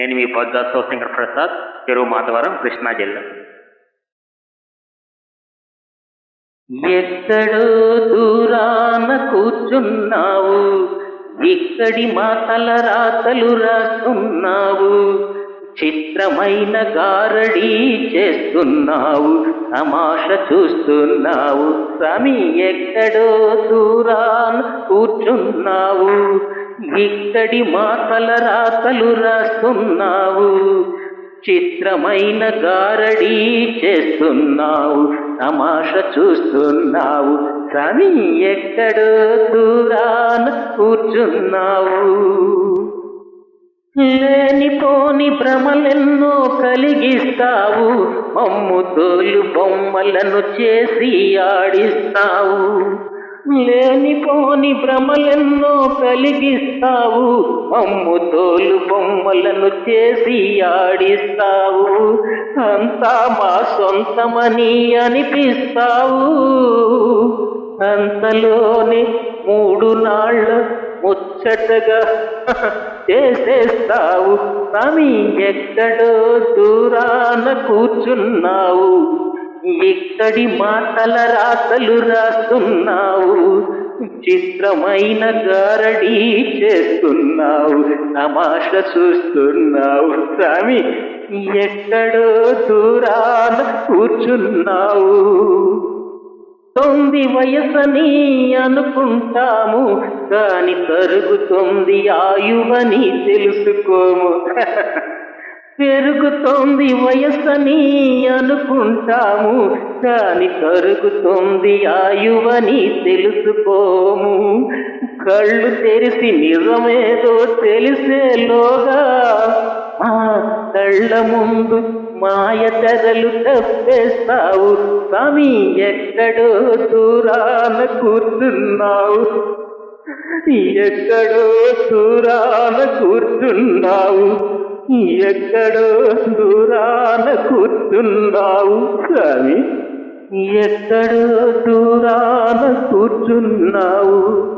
నేను మీ పొద్దు శివశంకర్ ప్రసాద్ చెరువు మాధవరం కృష్ణా జిల్లా. ఎక్కడో దూరాన కూర్చున్నావు ఇక్కడి మాతల రాతలు రాస్తున్నావు చిత్రమైన గారడీ చేస్తున్నావు తమాష చూస్తున్నావు స్వామి ఎక్కడో దూరాన కూర్చున్నావు. ఇక్కడి మాటల రాతలు రాస్తున్నావు. చిత్రమైన గారడీ చేస్తున్నావు. తమాష చూస్తున్నావు. కానీ ఎక్కడో దూరాన కూర్చున్నావు. లేనిపోని భ్రమలెన్నో కలిగిస్తావు. మమ్ము తోలు బొమ్మలను చేసి ఆడిస్తావు. లేనిపోని భ్రమలెన్నో కలిగిస్తావు. మమ్ము తోలు బొమ్మలను చేసి ఆడిస్తావు. అంతా మా సొంతమని అనిపిస్తావు. అంతలోనే మూడు నాళ్ళ ముచ్చటగా చేసేస్తావు. స్వామి ఎక్కడో దూరాన కూర్చున్నావు. ఎక్కడి మాటల రాతలు రాస్తున్నావు. చిత్రమైన గారడీ చేస్తున్నావు. తమాష చూస్తున్నావు. స్వామి ఎక్కడో దూరాన కూర్చున్నావు. తొంది వయసని అనుకుంటాము కాని తరుగుతుంది ఆయువని తెలుసుకోము. పెరుగుతోంది వయస్సని అనుకుంటాము దాని కరుగుతోంది ఆయువని తెలుసుకోము. కళ్ళు తెరిసి నిజమేదో తెలిసేలోగా మా కళ్ళ ముందు మాయ తెరలు తప్పేస్తావు. స్వామి ఎక్కడో దూరాన కూర్చున్నావు. ఎక్కడో దూరాన కూర్చున్నావు. ఎక్కడో దూరాన కూర్చున్నావు స్వామి. ఎక్కడో దూరాన కూర్చున్నావు.